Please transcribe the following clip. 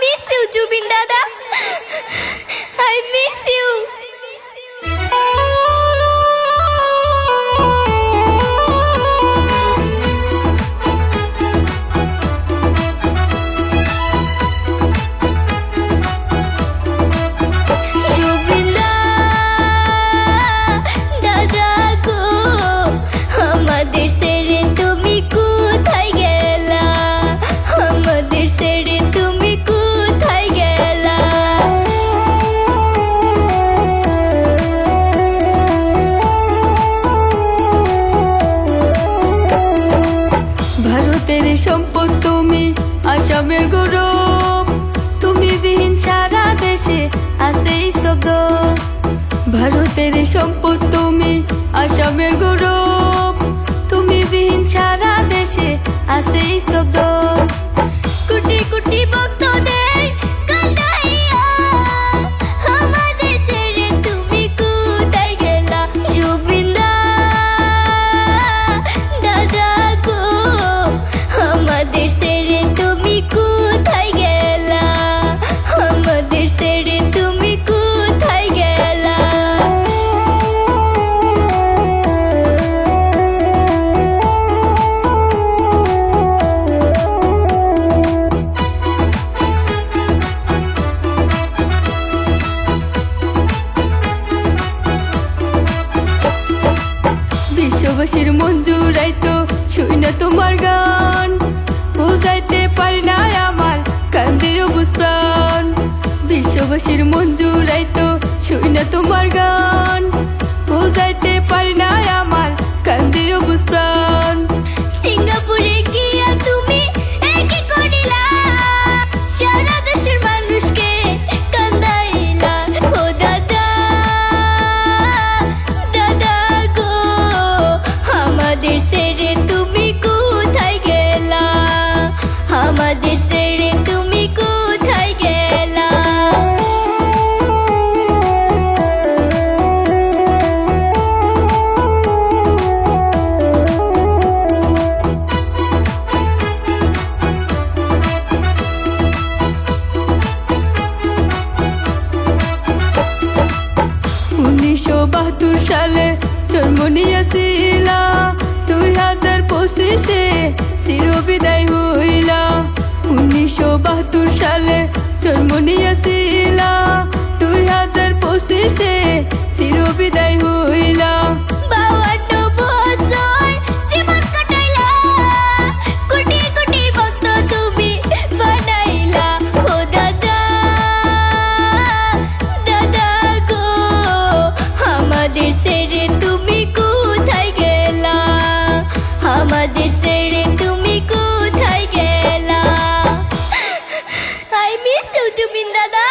miss you, Jubin I miss you. আসামের গৌরব। তুমি বিহীন সারা দেশে আছে স্তব্ধ। ভারতের সম্পদ তুমি, আসামের গৌরব। তুমি বিহীন সারা প্রাণ। বিশ্ববাসীর মন জুড়াইতো শুই না তোমার গান। বোঝাইতে পারি না আমার কান্দিও অবুজ বাহাত্তর সালে জন্ম নিয়েছিলা দুই হাজার পঁচিশে চির বিদায় হইলা। উনিশশো বাহাত্তর সালে জন্ম নিয়েছিলা ছেড়ে তুমি কোথায় গেলা? আমাদের ছেড়ে তুমি কোথায় গেলা? আই মিস ইউ দাদা।